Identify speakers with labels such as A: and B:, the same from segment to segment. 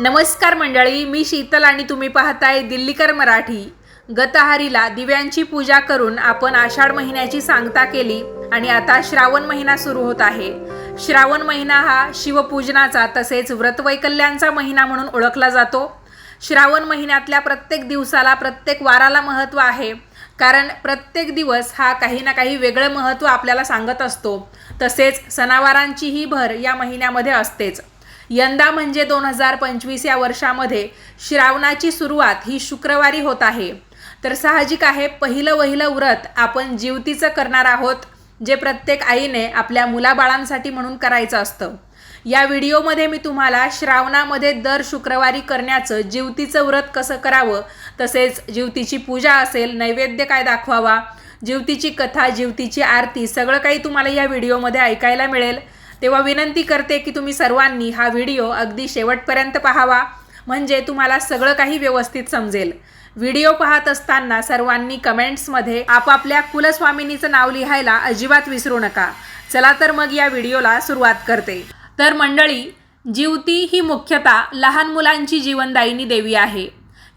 A: नमस्कार मंडळी मी शीतल आणि तुम्ही पाहताय दिल्लीकर मराठी. गतहारीला दिव्यांची पूजा करून आपण आषाढ महिन्याची सांगता केली आणि आता श्रावण महिना सुरू होत आहे. श्रावण महिना हा शिवपूजनाचा तसेच व्रतवैकल्यांचा महिना म्हणून ओळखला जातो. श्रावण महिन्यातल्या प्रत्येक दिवसाला प्रत्येक वाराला महत्त्व आहे. कारण प्रत्येक दिवस हा काही ना काही वेगळं महत्त्व आपल्याला सांगत असतो. तसेच सणावारांचीही भर या महिन्यामध्ये असतेच. यंदा म्हणजे दोन हजार पंचवीस या वर्षामध्ये श्रावणाची सुरुवात ही शुक्रवारी होत आहे. तर साहजिक आहे पहिलं वहिलं व्रत आपण जीवतीचं करणार आहोत जे प्रत्येक आईने आपल्या मुलाबाळांसाठी म्हणून करायचं असतं. या व्हिडिओमध्ये मी तुम्हाला श्रावणामध्ये दर शुक्रवारी करण्याचं जीवतीचं व्रत कसं करावं तसेच जीवतीची पूजा असेल नैवेद्य काय दाखवावा जीवतीची कथा जीवतीची आरती सगळं काही तुम्हाला या व्हिडिओमध्ये ऐकायला मिळेल. तेव्हा विनंती करते की तुम्ही सर्वांनी हा व्हिडिओ अगदी शेवटपर्यंत पाहावा. म्हणजे तुम्हाला सगळं काही व्यवस्थित समजेल. व्हिडिओ पाहत असताना सर्वांनी कमेंट्समध्ये आपापल्या कुलस्वामिनीचं नाव लिहायला अजिबात विसरू नका. चला तर मग या व्हिडिओला सुरुवात करते. तर मंडळी जीवती ही मुख्यतः लहान मुलांची जीवनदायिनी देवी आहे.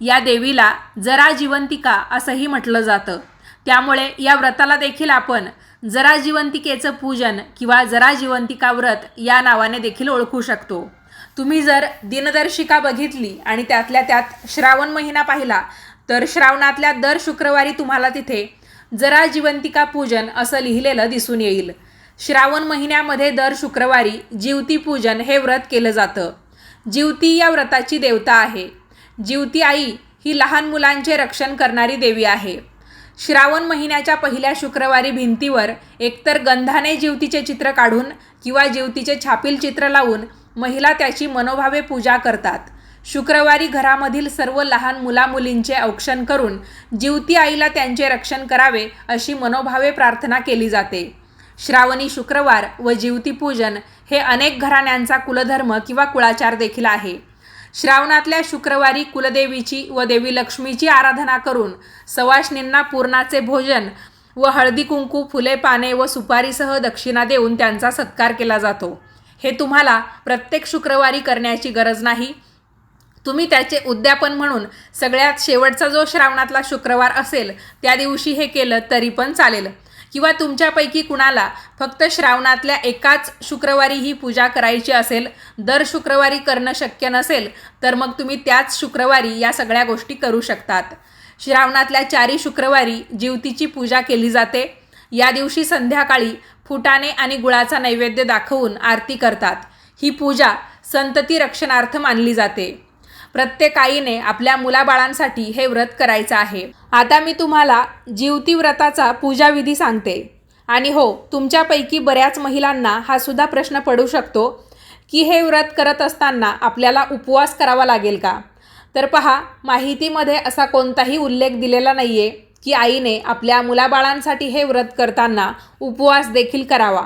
A: या देवीला जरा जिवंतिका असंही म्हटलं जातं. त्यामुळे या व्रताला देखील आपण जरा जिवंतिकेचं पूजन किंवा जरा जिवंतिका व्रत या नावाने देखील ओळखू शकतो. तुम्ही जर दिनदर्शिका बघितली आणि त्यातल्या त्यात श्रावण महिना पाहिला तर श्रावणातल्या दर शुक्रवारी तुम्हाला तिथे जरा जिवंतिका पूजन असं लिहिलेलं दिसून येईल. श्रावण महिन्यामध्ये दर शुक्रवारी जीवती पूजन हे व्रत केलं जातं. जीवती या व्रताची देवता आहे. जीवती आई ही लहान मुलांचे रक्षण करणारी देवी आहे. श्रावण महिन्याच्या पहिल्या शुक्रवारी भिंतीवर एकतर गंधाने जीवतीचे चित्र काढून किंवा जीवतीचे छापील चित्र लावून महिला त्याची मनोभावे पूजा करतात. शुक्रवारी घरामधील सर्व लहान मुलामुलींचे औक्षण करून जीवती आईला त्यांचे रक्षण करावे अशी मनोभावे प्रार्थना केली जाते. श्रावणी शुक्रवार व जीवती पूजन हे अनेक घराण्यांचा कुलधर्म किंवा कुळाचार देखील आहे. श्रावणातल्या शुक्रवारी कुलदेवीची व देवी लक्ष्मीची आराधना करून सवाष्णींना पूर्णाचे भोजन व हळदी कुंकू फुले पाने व सुपारीसह दक्षिणा देऊन त्यांचा सत्कार केला जातो. हे तुम्हाला प्रत्येक शुक्रवारी करण्याची गरज नाही. तुम्ही त्याचे उद्यापन म्हणून सगळ्यात शेवटचा जो श्रावणातला शुक्रवार असेल त्या दिवशी हे केलं तरी पण चालेल. किंवा तुमच्यापैकी कुणाला फक्त श्रावणातल्या एकाच शुक्रवारी ही पूजा करायची असेल दर शुक्रवारी करणं शक्य नसेल तर मग तुम्ही त्याच शुक्रवारी या सगळ्या गोष्टी करू शकतात. श्रावणातल्या चारी शुक्रवारी जीवतीची पूजा केली जाते. या दिवशी संध्याकाळी फुटाणे आणि गुळाचा नैवेद्य दाखवून आरती करतात. ही पूजा संतती रक्षणार्थ मानली जाते. प्रत्येक आईने आपल्या मुलाबाळांसाठी हे व्रत करायचं आहे. आता मी तुम्हाला जीवती व्रताचा पूजाविधी सांगते. आणि हो तुमच्यापैकी बऱ्याच महिलांना हा सुद्धा प्रश्न पडू शकतो की हे व्रत करत असताना आपल्याला उपवास करावा लागेल का? तर पहा माहितीमध्ये असा कोणताही उल्लेख दिलेला नाही आहे की आईने आपल्या मुलाबाळांसाठी हे व्रत करताना उपवास देखील करावा.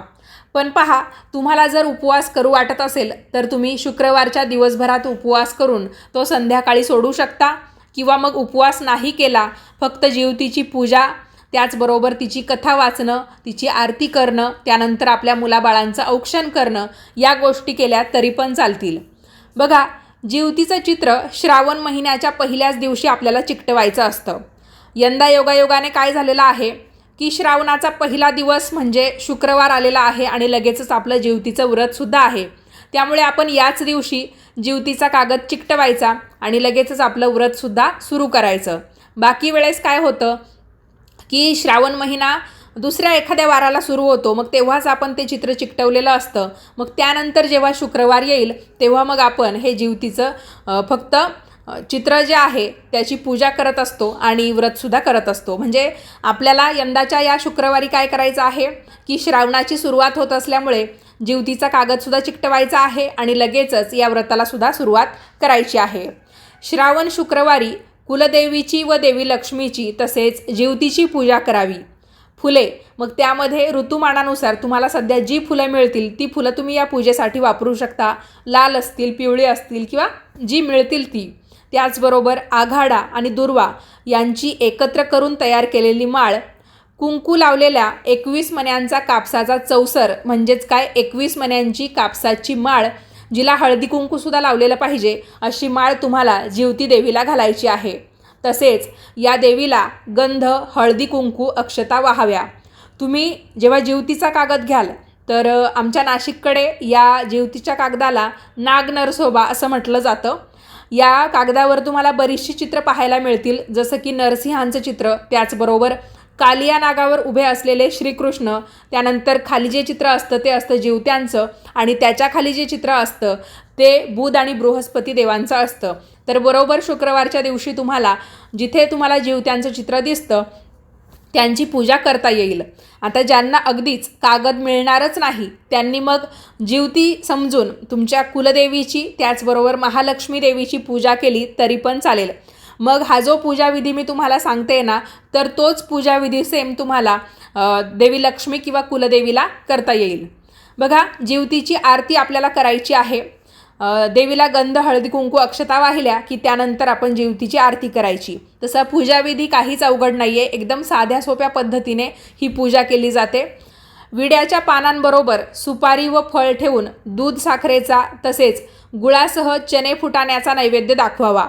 A: पण पहा तुम्हाला जर उपवास करू वाटत असेल तर तुम्ही शुक्रवारच्या दिवसभरात उपवास करून तो संध्याकाळी सोडू शकता किंवा मग उपवास नाही केला फक्त जीवतीची पूजा त्याचबरोबर तिची कथा वाचणं तिची आरती करणं त्यानंतर आपल्या मुलाबाळांचं औक्षण करणं या गोष्टी केल्या तरी पण चालतील. बघा जीवतीचं चित्र श्रावण महिन्याच्या पहिल्याच दिवशी आपल्याला चिकटवायचं असतं. यंदा योगायोगाने काय झालेलं आहे? की श्रावणाचा पहिला दिवस म्हणजे शुक्रवार आलेला आहे आणि लगेचच आपलं जीवतीचं व्रतसुद्धा आहे. त्यामुळे आपण याच दिवशी जीवतीचा कागद चिकटवायचा आणि लगेचच आपलं व्रतसुद्धा सुरू करायचं. बाकी वेळेस काय होतं की श्रावण महिना दुसऱ्या एखाद्या वाराला सुरू होतो मग तेव्हाच आपण ते चित्र चिकटवलेलं असतं. मग त्यानंतर जेव्हा शुक्रवार येईल तेव्हा मग आपण हे जीवतीचं फक्त चित्र जे आहे त्याची पूजा करत असतो आणि व्रतसुद्धा करत असतो. म्हणजे आपल्याला यंदाच्या या शुक्रवारी काय करायचं आहे की श्रावणाची सुरुवात होत असल्यामुळे जीवतीचा कागदसुद्धा चिकटवायचा आहे आणि लगेचच या व्रतालासुद्धा सुरुवात करायची आहे. श्रावण शुक्रवारी कुलदेवीची व देवी लक्ष्मीची तसेच जीवतीची पूजा करावी. फुले मग त्यामध्ये ऋतुमानानुसार तुम्हाला सध्या जी फुलं मिळतील ती फुलं तुम्ही या पूजेसाठी वापरू शकता. लाल असतील पिवळी असतील किंवा जी मिळतील ती. त्याचबरोबर आघाडा आणि दुर्वा यांची एकत्र करून तयार केलेली माळ कुंकू लावलेल्या एकवीस मण्यांचा कापसाचा चौसर म्हणजेच काय एकवीस मण्यांची कापसाची माळ जिला हळदी कुंकूसुद्धा लावलेलं पाहिजे अशी माळ तुम्हाला जीवती देवीला घालायची आहे. तसेच या देवीला गंध हळदी कुंकू अक्षता वाहाव्या. तुम्ही जेव्हा जीवतीचा कागद घ्याल तर आमच्या नाशिककडे या जीवतीच्या कागदाला नाग नरसोबा असं म्हटलं जातं. या कागदावर तुम्हाला बरीचशी चित्र पाहायला मिळतील. जसं की नरसिंहांचं चित्र त्याचबरोबर कालिया नागावर उभे असलेले श्रीकृष्ण त्यानंतर खाली जे चित्र असतं ते असतं जीवत्यांचं आणि त्याच्याखाली जे चित्र असतं ते बुध आणि बृहस्पती देवांचं असतं. तर बरोबर शुक्रवारच्या दिवशी तुम्हाला जिथे तुम्हाला जीवत्यांचं चित्र दिसतं त्यांची पूजा करता येईल. आता ज्यांना अगदीच कागद मिळणारच नाही त्यांनी मग जीवती समजून तुमच्या कुलदेवीची त्याचबरोबर महालक्ष्मी देवीची पूजा केली तरी पण चालेल. मग हा जो पूजाविधी मी तुम्हाला सांगते ना तर तोच पूजाविधी सेम तुम्हाला देवी लक्ष्मी किंवा कुलदेवीला करता येईल. बघा जीवतीची आरती आपल्याला करायची आहे. देवीला गंध हळदी कुंकू अक्षता वाहिल्या की त्यानंतर आपण जीवतीची आरती करायची. तसा पूजाविधी काहीच अवघड नाही आहे एकदम साध्या सोप्या पद्धतीने ही पूजा केली जाते. विड्याच्या पानांबरोबर सुपारी व फळ ठेवून दूध साखरेचा तसेच गुळासह चणे फुटाण्याचा नैवेद्य दाखवावा.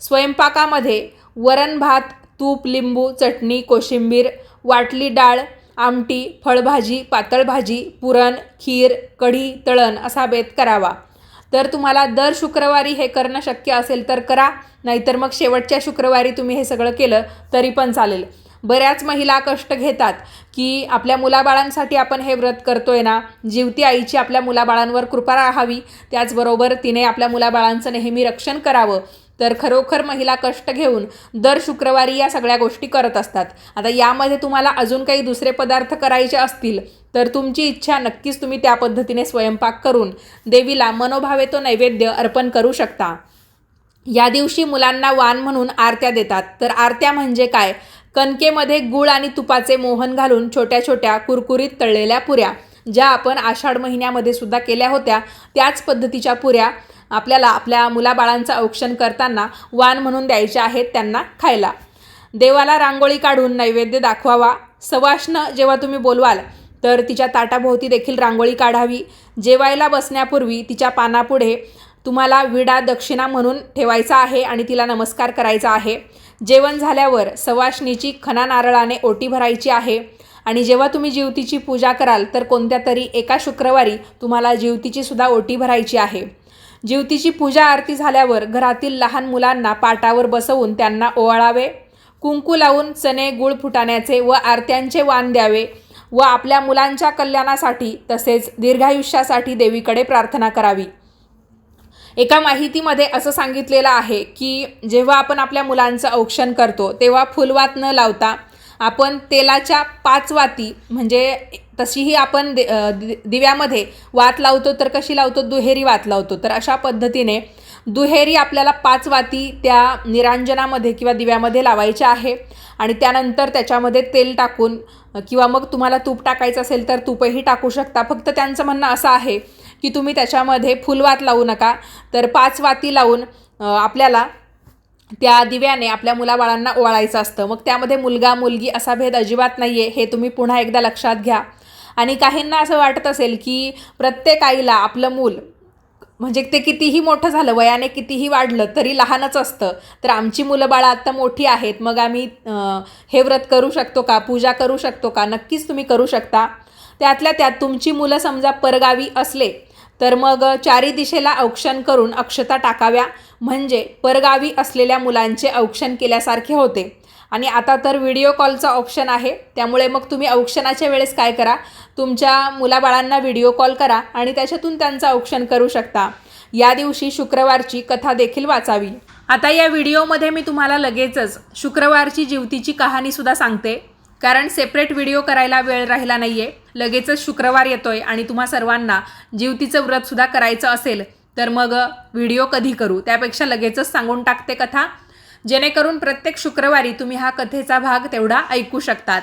A: स्वयंपाकामध्ये वरण भात तूप लिंबू चटणी कोशिंबीर वाटली डाळ आमटी फळभाजी पातळ भाजी पुरण खीर कढी तळण असा बेत करावा. तर तुम्हाला दर शुक्रवारी हे करणं शक्य असेल तर करा. नाहीतर मग शेवटच्या शुक्रवारी तुम्ही हे सगळं केलं तरी पण चालेल. बऱ्याच महिला कष्ट घेतात की आपल्या मुलाबाळांसाठी आपण हे व्रत करतोय ना जीवती आईची आपल्या मुलाबाळांवर कृपा राहावी. त्याचबरोबर तिने आपल्या मुलाबाळांचं नेहमी रक्षण करावं. तर खरोखर महिला कष्ट घेऊन दर शुक्रवारी या सगळ्या गोष्टी करत असतात. आता यामध्ये तुम्हाला अजून काही दुसरे पदार्थ करायचे असतील तर तुमची इच्छा नक्कीच तुम्ही त्या पद्धतीने स्वयंपाक करून देवीला मनोभावे तो नैवेद्य अर्पण करू शकता. या दिवशी मुलांना वाण म्हणून आरत्या देतात. तर आरत्या म्हणजे काय? कणकेमध्ये गुळ आणि तुपाचे मोहन घालून छोट्या छोट्या कुरकुरीत तळलेल्या पुऱ्या ज्या आपण आषाढ महिन्यामध्ये सुद्धा केल्या होत्या. त्याच पद्धतीच्या पुऱ्या आपल्याला आपल्या मुलाबाळांचं औक्षण करताना वाण म्हणून द्यायचे आहेत त्यांना खायला. देवाला रांगोळी काढून नैवेद्य दाखवावा. सवाष्ण जेव्हा तुम्ही बोलवाल तर तिच्या ताटाभोवती देखील रांगोळी काढावी. जेवायला बसण्यापूर्वी तिच्या पानापुढे तुम्हाला विडा दक्षिणा म्हणून ठेवायचा आहे आणि तिला नमस्कार करायचा आहे. जेवण झाल्यावर सवाष्णीची खना नारळाने ओटी भरायची आहे आणि जेव्हा तुम्ही जीवतीची पूजा कराल तर कोणत्या तरी एका शुक्रवारी तुम्हाला जीवतीची सुद्धा ओटी भरायची आहे. जीवतीची पूजा आरती झाल्यावर घरातील लहान मुलांना पाटावर बसवून त्यांना ओवाळावे. कुंकू लावून चणे गुळ फुटाण्याचे व आरत्यांचे वाण द्यावे व आपल्या मुलांच्या कल्याणासाठी तसेच दीर्घायुष्यासाठी देवीकडे प्रार्थना करावी. एका माहितीमध्ये असं सांगितलेलं आहे की जेव्हा आपण आपल्या मुलांचं औक्षण करतो तेव्हा फुलवात न लावता आपण तेलाच्या पाच वाती म्हणजे तशीही आपण दे दि- दिव्यामध्ये वात लावतो तर कशी लावतो? दुहेरी वात लावतो. तर अशा पद्धतीने दुहेरी आपल्याला पाच वाती त्या निरांजनामध्ये किंवा दिव्यामध्ये लावायच्या आहे. आणि त्यानंतर त्याच्यामध्ये तेल टाकून किंवा मग तुम्हाला तूप टाकायचं असेल तर तूपही टाकू शकता. फक्त त्यांचं म्हणणं असं आहे की तुम्ही त्याच्यामध्ये फुलवात लावू नका. तर पाच वाती लावून आपल्याला त्या दिव्याने आपल्या मुलाबाळांना ओवाळायचं असतं. मग त्यामध्ये मुलगा मुलगी असा भेद अजिबात नाही आहे हे तुम्ही पुन्हा एकदा लक्षात घ्या. आणि काहींना असं वाटत असेल की प्रत्येक आईला आपलं मूल म्हणजे ते कितीही मोठं झालं वयाने कितीही वाढलं तरी लहानच असतं. तर आमची मुलं बाळं आत्ता मोठी आहेत मग आम्ही हे व्रत करू शकतो का? पूजा करू शकतो का? नक्कीच तुम्ही करू शकता. त्यातल्या त्यात तुमची मुलं समजा परगावी असले तर मग चारी दिशेला औक्षण करून अक्षता टाकाव्या. म्हणजे परगावी असलेल्या मुलांचे औक्षण केल्यासारखे होते. आणि आता तर व्हिडिओ कॉलचा ऑप्शन आहे. त्यामुळे मग तुम्ही औक्षणाच्या वेळेस काय करा? तुमच्या मुलाबाळांना व्हिडिओ कॉल करा आणि त्याच्यातून त्यांचं औक्षण करू शकता. या दिवशी शुक्रवारची कथा देखील वाचावी. आता या व्हिडिओमध्ये मी तुम्हाला लगेचच शुक्रवारची जीवतीची कहाणीसुद्धा सांगते. कारण सेपरेट व्हिडिओ करायला वेळ राहिला नाही आहे लगेचच शुक्रवार येतोय आणि तुम्हा सर्वांना जीवतीचं व्रतसुद्धा करायचं असेल तर मग व्हिडिओ कधी करू? त्यापेक्षा लगेचच सांगून टाकते कथा. जेणेकरून प्रत्येक शुक्रवारी तुम्ही हा कथेचा भाग तेवढा ऐकू शकतात.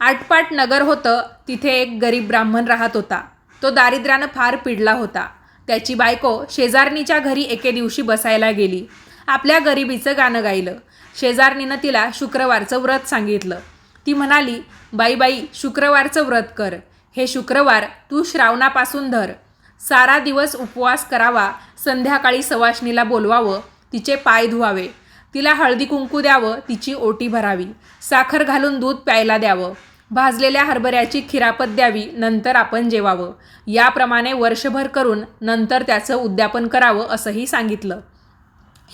A: आटपाट नगर होतं तिथे एक गरीब ब्राह्मण राहत होता. तो दारिद्र्यानं फार पिडला होता. त्याची बायको शेजारणीच्या घरी एके दिवशी बसायला गेली. आपल्या गरिबीचं गाणं गायलं. शेजारणीनं तिला शुक्रवारचं व्रत सांगितलं. ती म्हणाली बाई बाई शुक्रवारचं व्रत कर. हे शुक्रवार तू श्रावणापासून धर. सारा दिवस उपवास करावा संध्याकाळी सवाशणीला बोलवावं तिचे पाय धुवावे. तिला हळदी कुंकू द्यावं तिची ओटी भरावी. साखर घालून दूध प्यायला द्यावं. भाजलेल्या हरभऱ्याची खिरापत द्यावी नंतर आपण जेवावं. याप्रमाणे वर्षभर करून नंतर त्याचं उद्यापन करावं असंही सांगितलं.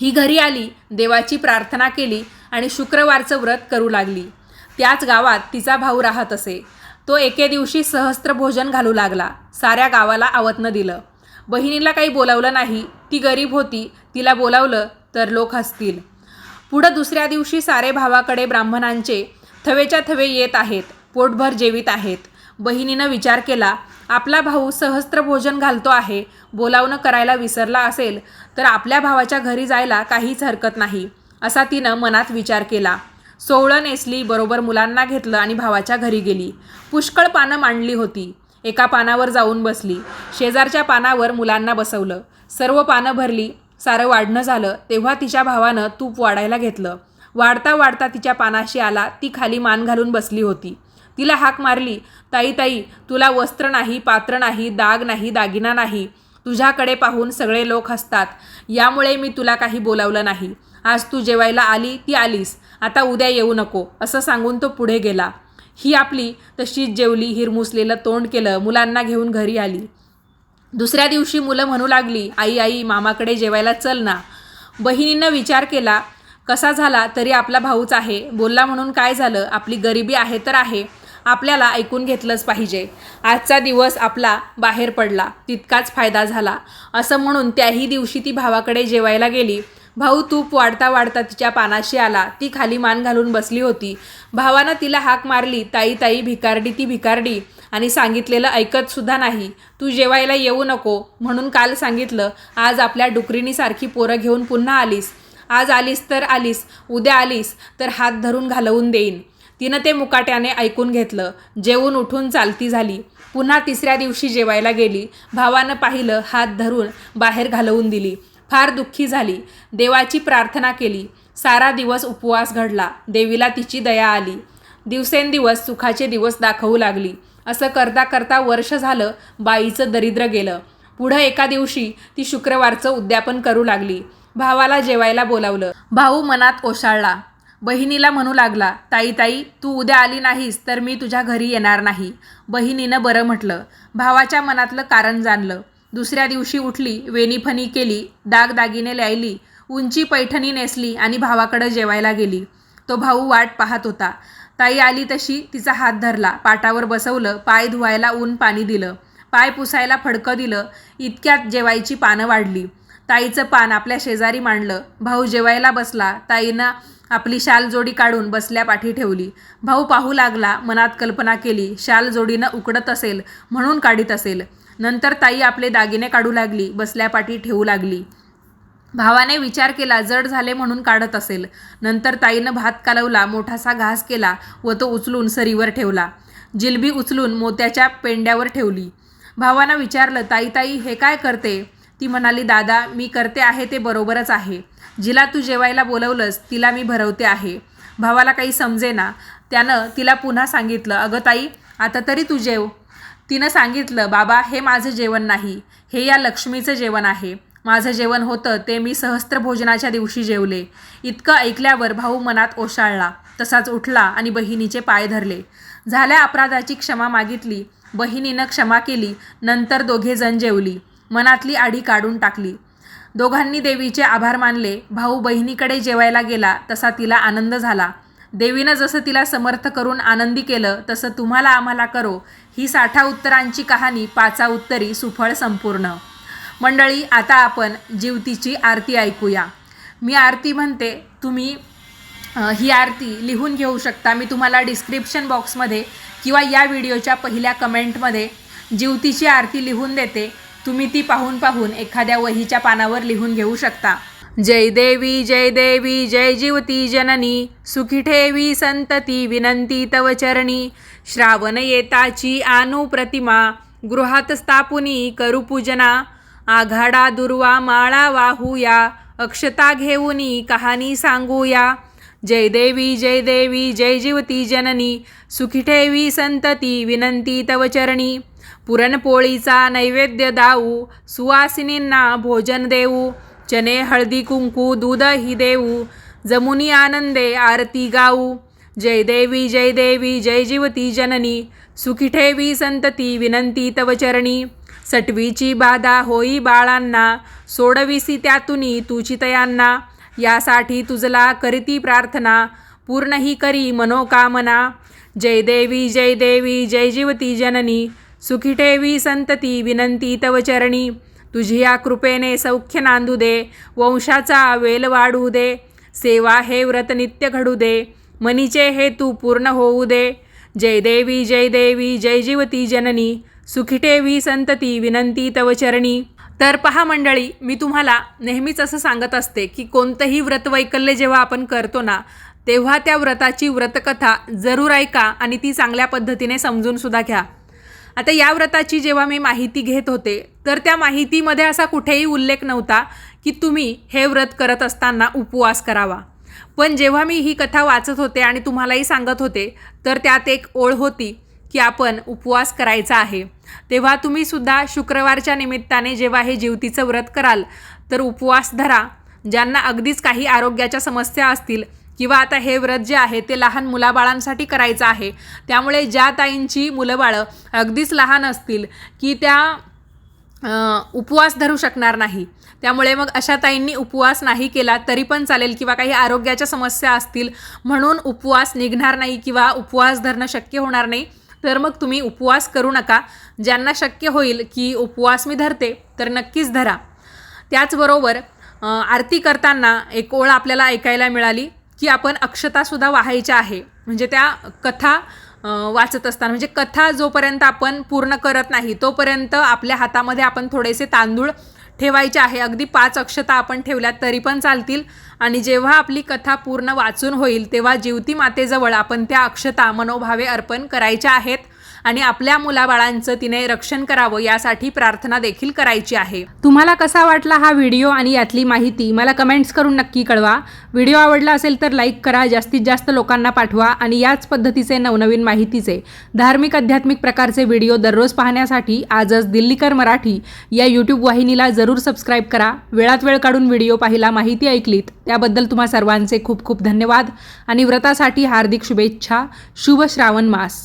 A: ही घरी आली देवाची प्रार्थना केली आणि शुक्रवारचं व्रत करू लागली. त्याच गावात तिचा भाऊ राहत असे. तो एके दिवशी सहस्त्र भोजन घालू लागला. साऱ्या गावाला आवतनं दिलं. बहिणीला काही बोलावलं नाही. ती गरीब होती. तिला बोलावलं तर लोक हसतील. पुढं दुसऱ्या दिवशी सारे भावाकडे ब्राह्मणांचे थवेच्या थवे येत आहेत पोटभर जेवीत आहेत. बहिणीनं विचार केला आपला भाऊ सहस्त्र भोजन घालतो आहे बोलावणं करायला विसरला असेल तर आपल्या भावाच्या घरी जायला काहीच हरकत नाही असा तिनं मनात विचार केला. सोवळं नेसली बरोबर मुलांना घेतलं आणि भावाच्या घरी गेली. पुष्कळ पानं मांडली होती. एका पानावर जाऊन बसली. शेजारच्या पानावर मुलांना बसवलं. सर्व पानं भरली. सारं वाढणं झालं तेव्हा तिच्या भावानं तूप वाढायला घेतलं. वाढता वाढता तिच्या पानाशी आला ती खाली मान घालून बसली होती. तिला हाक मारली ताई ताई तुला वस्त्र नाही पात्र नाही दाग नाही दागिना नाही. तुझ्याकडे पाहून सगळे लोक हसतात. यामुळे मी तुला काही बोलावलं नाही. आज तू जेवायला आली ती आलीस. आता उद्या येऊ नको. असं सांगून तो पुढे गेला. ही आपली तशीच जेवली हिरमुसलेलं तोंड केलं मुलांना घेऊन घरी आली. दुसऱ्या दिवशी मुलं म्हणू लागली आई आई मामाकडे जेवायला चल ना. बहिणीनं विचार केला कसा झाला तरी आपला भाऊच आहे. बोलला म्हणून काय झालं? आपली गरिबी आहे तर आहे. आपल्याला ऐकून घेतलंच पाहिजे. आजचा दिवस आपला बाहेर पडला. तितकाच फायदा झाला. असं म्हणून त्याही दिवशी ती भावाकडे जेवायला गेली. भाऊ तूप वाढता वाढता तिच्या पानाशी आला. ती खाली मान घालून बसली होती. भावानं तिला हाक मारली. ताई ताई भिकारडी ती भिकारडी. आणि सांगितलेलं ऐकत सुद्धा नाही. तू जेवायला येऊ नको. म्हणून काल सांगितलं आज आपल्या डुकरीनीसारखी पोरं घेऊन पुन्हा आलीस. आज आलीस तर आलीस. उद्या आलीस. तर हात धरून घालवून देईन. तिनं ते मुकाट्याने ऐकून घेतलं. जेवून उठून चालती झाली. पुन्हा तिसऱ्या दिवशी जेवायला गेली. भावानं पाहिलं हात धरून बाहेर घालवून दिली. फार दुःखी झाली. देवाची प्रार्थना केली. सारा दिवस उपवास घडला. देवीला तिची दया आली. दिवसेंदिवस सुखाचे दिवस दाखवू लागली. असं करता करता वर्ष झालं बाईचं दरिद्र गेलं. पुढं एका दिवशी ती शुक्रवारचं उद्यापन करू लागली. भावाला जेवायला बोलावलं. भाऊ मनात ओशाळला बहिणीला म्हणू लागला ताई ताई तू उद्या आली नाहीस तर मी तुझ्या घरी येणार नाही. बहिणीनं बरं म्हटलं. भावाच्या मनातलं कारण जाणलं. दुसऱ्या दिवशी उठली वेणीफणी केली दागदागिने ल्यायली उंची पैठणी नेसली आणि भावाकडं जेवायला गेली. तो भाऊ वाट पाहत होता. ताई आली तशी तिचा हात धरला पाटावर बसवलं पाय धुवायला ऊन पाणी दिलं पाय पुसायला फडकं दिलं इतक्यात जेवायची पानं वाढली. ताईचं पान आपल्या शेजारी मांडलं. भाऊ जेवायला बसला ताईनं आपली शाल जोडी काढून बसल्या पाठी ठेवली. भाऊ पाहू लागला मनात कल्पना केली शाल जोडीनं उकडत असेल म्हणून काढीत असेल. नंतर ताई आपले दागिने काढू लागली बसल्या पाठी ठेवू लागली. भावाने विचार केला जड झाले म्हणून काढत असेल. नंतर ताईनं भात कालवला मोठासा घास केला व तो उचलून सरीवर ठेवला. जिलबी उचलून मोत्याच्या पेंड्यावर ठेवली. भावानं विचारलं ताई ताई हे काय करते? ती म्हणाली दादा मी करते आहे ते बरोबरच आहे. जिला तू जेवायला बोलवलंस तिला मी भरवते आहे. भावाला काही समजेना. त्यानं तिला पुन्हा सांगितलं अगं ताई आता तरी तू जेव. तिनं सांगितलं बाबा हे माझं जेवण नाही. हे या लक्ष्मीचं जेवण आहे. माझं जेवण होतं ते मी सहस्त्र भोजनाच्या दिवशी जेवले. इतकं ऐकल्यावर भाऊ मनात ओशाळला. तसाच उठला आणि बहिणीचे पाय धरले. झाल्या अपराधाची क्षमा मागितली. बहिणीनं क्षमा केली. नंतर दोघे जण जेवली. मनातली आडी काढून टाकली. दोघांनी देवीचे आभार मानले. भाऊ बहिणीकडे जेवायला गेला तसा तिला आनंद झाला. देवीनं जसं तिला समर्थ करून आनंदी केलं तसं तुम्हाला आम्हाला करो. ही साठा उत्तरांची कहाणी पाचा उत्तरी सुफळ संपूर्ण. मंडळी आता आपण जीवतीची आरती ऐकूया. मी आरती म्हणते तुम्ही ही आरती लिहून घेऊ शकता. मी तुम्हाला डिस्क्रिप्शन बॉक्समध्ये किंवा या व्हिडिओच्या पहिल्या कमेंटमध्ये जीवतीची आरती लिहून देते. तुम्ही ती पाहून पाहून एखाद्या वहीच्या पानावर लिहून घेऊ शकता. जय देवी जय देवी जय जीवती जननी. सुखी ठेवी संतती विनंती तव चरणी. श्रावण येताची आनु प्रतिमा गृहात स्थापुनी करू पूजना. आघाडा दुर्वा माळा वाहूया अक्षता घेऊनी कहाणी सांगूया. जय देवी जय देवी जय जीवती जननी. सुखी ठेवी संतती विनंती तव चरणी. पुरणपोळीचा नैवेद्य दाऊ सुवासिनींना भोजन देऊ. चने हळदी कुंकू दूध ही देऊ. जमुनी आनंदे आरती गाऊ. जय देवी जय देवी जय जीवती जननी. सुखी ठेवी संतती विनंती तव चरणी. सटवीची बाधा होई बाळांना. सोडविसी त्यातुनी तुचितयांना यासाठी तुझला करीती प्रार्थना. पूर्ण ही करी मनोकामना. जय देवी जय देवी जय जीवती जननी. सुखी ठेवी संतती विनंती तव चरणी. तुझी या कृपेने सौख्य नांदू दे वंशाचा वेल वाढू दे सेवा हे व्रत नित्य घडू दे मनीचे हे तू पूर्ण होऊ दे. जय देवी जय देवी जय जीवती जननी सुखी संतती विनंती तव चरणी. तर पहा मंडळी मी तुम्हाला नेहमीच असं सांगत असते की कोणतंही व्रतवैकल्य जेव्हा आपण करतो ना तेव्हा त्या व्रताची व्रतकथा जरूर ऐका आणि ती चांगल्या पद्धतीने समजून सुद्धा घ्या. आता या व्रताची जेव्हा मी माहिती घेत होते तर त्या माहितीमध्ये असा कुठेही उल्लेख नव्हता की तुम्ही हे व्रत करत असताना उपवास करावा. पण जेव्हा मी ही कथा वाचत होते आणि तुम्हालाही सांगत होते तर त्यात एक ओळ होती की आपण उपवास करायचा आहे. तेव्हा तुम्ही सुद्धा शुक्रवारच्या निमित्ताने जेव्हा हे जीवतीचं व्रत कराल तर उपवास धरा. ज्यांना अगदीच काही आरोग्याच्या समस्या असतील किंवा आता हे व्रत जे आहे ते लहान मुलाबाळांसाठी करायचं आहे. त्यामुळे ज्या ताईंची मुलं बाळं अगदीच लहान असतील की त्या उपवास धरू शकणार नाही. त्यामुळे मग अशा ताईंनी उपवास नाही केला तरी पण चालेल किंवा काही आरोग्याच्या समस्या असतील म्हणून उपवास निघणार नाही किंवा उपवास धरणं शक्य होणार नाही तर मग तुम्ही उपवास करू नका. ज्यांना शक्य होईल की उपवास मी धरते तर नक्कीच धरा. त्याचबरोबर आरती करताना एक ओळ आपल्याला ऐकायला मिळाली. की आपण अक्षतासुद्धा वाहायच्या आहे. म्हणजे त्या कथा वाचत असताना म्हणजे कथा जोपर्यंत आपण पूर्ण करत नाही तोपर्यंत आपल्या हातामध्ये आपण थोडेसे तांदूळ ठेवायचे आहे. अगदी पाच अक्षता आपण ठेवल्यात तरी पण चालतील. आणि जेव्हा आपली कथा पूर्ण वाचून होईल तेव्हा जीवती मातेजवळ आपण त्या अक्षता मनोभावे अर्पण करायच्या आहेत. आणि आपल्या मुलाबाळांचं तिने रक्षण करावं यासाठी प्रार्थना देखील करायची आहे. तुम्हाला कसा वाटला हा व्हिडिओ आणि यातली माहिती मला कमेंट्स करून नक्की कळवा. व्हिडिओ आवडला असेल तर लाईक करा जास्तीत जास्त लोकांना पाठवा आणि याच पद्धतीचे नवनवीन माहितीचे धार्मिक आध्यात्मिक प्रकारचे व्हिडिओ दररोज पाहण्यासाठी आजच दिल्लीकर मराठी या यूट्यूब वाहिनीला जरूर सबस्क्राईब करा. वेळात वेळ काढून व्हिडिओ पाहिला माहिती ऐकलीत त्याबद्दल तुम्हा सर्वांचे खूप खूप धन्यवाद आणि व्रतासाठी हार्दिक शुभेच्छा. शुभ श्रावण मास.